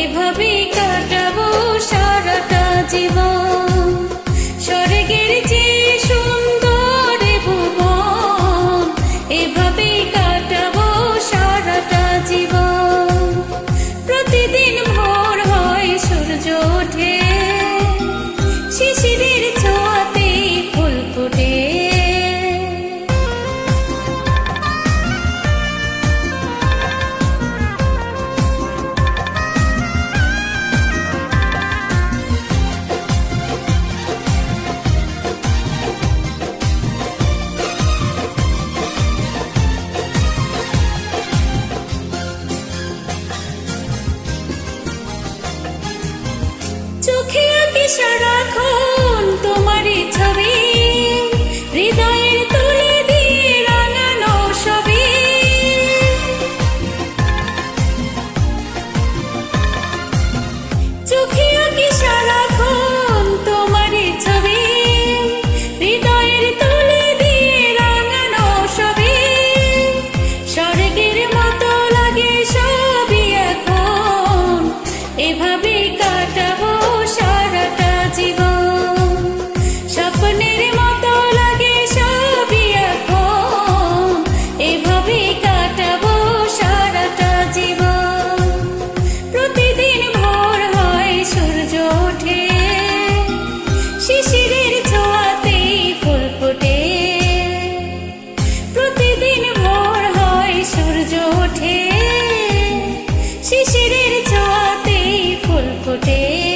এভাবে কাটাবো সারাটা জীবন। স্বর্গের যে সুন্দর ভুবন। এভাবে কাটাবো সারাটা জীবন। প্রতিদিন ভোর হয়, সূর্য ওঠে should रे